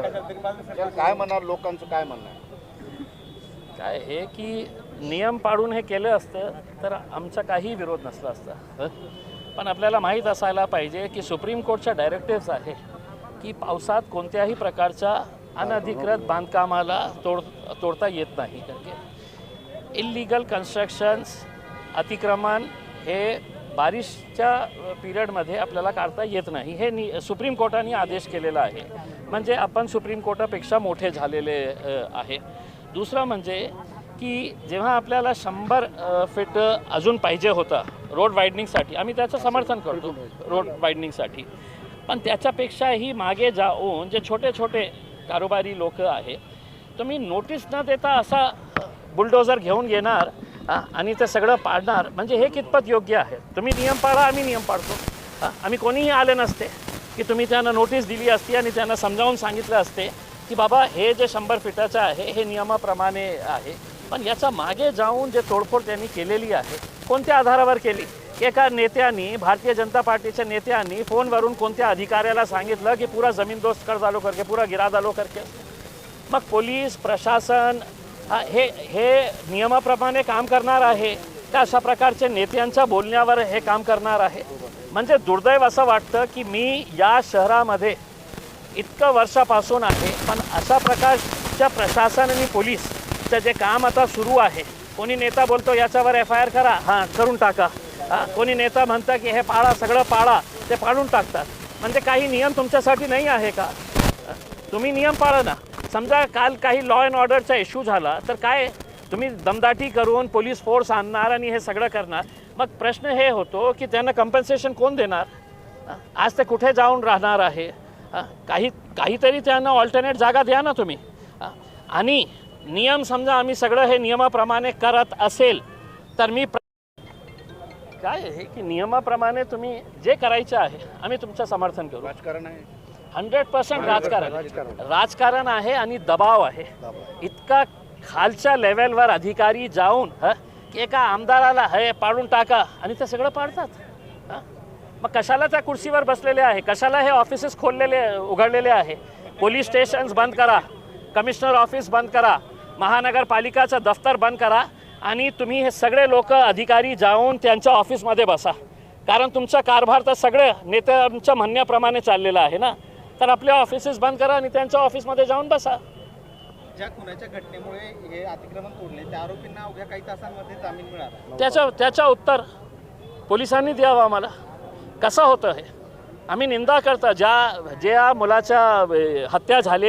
काय म्हणणार लोकांचं काय म्हणणं काय हे की नियम पाळून हे केलं असतं तर आमचा काही विरोध नसला असता. पण आपल्याला माहीत असायला पाहिजे की सुप्रीम कोर्टच्या डायरेक्टिव्स आहे की पावसात कोणत्याही प्रकारच्या अनधिकृत बांधकामाला तोड तोडता येत नाही. कारण की इलिगल कन्स्ट्रक्शन्स अतिक्रमण हे बारिशच्या पिरियडमध्ये आपल्याला काढता येत नाही. हे नि सुप्रीम कोर्टाने आदेश केलेला आहे. म्हणजे आपण सुप्रीम कोर्टापेक्षा मोठे झालेले आहे. दुसरं म्हणजे की जेव्हा आपल्याला शंभर फिट फीट अजून पाहिजे होता रोड वायडनिंगसाठी आम्ही त्याचं समर्थन करतो रोड वायडनिंगसाठी पण त्याच्यापेक्षाही मागे जाऊन जे छोटे छोटे कारोबारी लोक आहे तुम्ही नोटीस न देता असा बुलडोझर घेऊन येणार आणि ते सगळं पाडणार. म्हणजे हे कितपत योग्य आहे? तुम्ही नियम पाळा आम्ही नियम पाळतो. आम्ही कोणीही आले नसते की तुम्ही त्यांना नोटीस दिली असती आणि त्यांना समजावून सांगितलं असते की बाबा हे जे शंभर फिटाचं आहे हे नियमाप्रमाणे आहे. पण याच्या मागे जाऊन जे तोडफोड त्यांनी केलेली आहे कोणत्या आधारावर केली? एका नेत्यांनी भारतीय जनता पार्टीच्या नेत्यांनी फोनवरून कोणत्या अधिकाऱ्याला सांगितलं की पुरा जमीन दोस्त कर झालो करके पुरा गिरा झालो करके? मग पोलीस प्रशासन हे हे नियमाप्रमाणे काम करणार आहे. का अशा प्रकारचे नेत्यांच्या बोलण्यावर हे काम करणार आहे. म्हणजे दुर्दैव असं वाटतं की मी या शहरामध्ये इतकं वर्षापासून आहे पण अशा प्रकारच्या प्रशासन आणि पोलीसचं जे काम आता सुरू आहे कोणी नेता बोलतो याच्यावर एफ आय आर करा हां करून टाका. हां कोणी नेता म्हणतं की हे पाळा सगळं पाळा ते पाळून टाकतात. म्हणजे काही नियम तुमच्यासाठी नाही आहे का? तुम्ही नियम पाळा ना. समजा काल काही लॉ अँड ऑर्डरचा इश्यू झाला तर काय तुम्ही दमदाटी करून पोलीस फोर्स आणणार आणि हे सगळं करणार? मग प्रश्न हे होतो की त्यांना कंपन्सेशन कोण देणार? आज ते कुठे जाऊन राहणार आहे? काही काहीतरी त्यांना ऑल्टरनेट जागा द्या ना तुम्ही. आणि नियम समजा आम्ही सगळं हे नियमाप्रमाणे करत असेल तर मी काय आहे की नियमाप्रमाणे तुम्ही जे करायचं आहे आम्ही तुमचं समर्थन करू. राजकारण आहे. हंड्रेड पर्सेंट राजकारण. राजकारण. आहे आणि दबाव आहे. इतका खालच्या लेवलवर अधिकारी जाऊन ह की एका आमदाराला हे पाडून टाका. आणि ते सगळं पाडतात. हं? मग कशाला त्या कुर्सीवर बसलेले आहे? कशाला हे ऑफिसेस खोललेले उघडलेले आहे? पोलीस स्टेशन्स बंद करा. कमिशनर ऑफिस बंद करा. महानगरपालिकाचं दफ्तर बंद करा. आणि तुम्ही हे सगळे लोक अधिकारी जाऊन त्यांच्या ऑफिसमध्ये बसा. कारण तुमचा कारभार तर सगळं नेत्यांच्या म्हणण्याप्रमाणे चाललेला आहे ना? तर आपल्या ऑफिसेस बंद करा आणि त्यांच्या ऑफिसमध्ये जाऊन बसा. ज्या खुनाच्या घटनेमुळे हे अतिक्रमण तोडले त्या आरोपींना अवघ्या काही तासांमध्ये जामीन मिळाला. त्याचं त्याचं उत्तर पोलिसांनी द्यावं आम्हाला. कसं होतं हे? आम्ही निंदा करता ज्या ज्या मुलाच्या हत्या झाली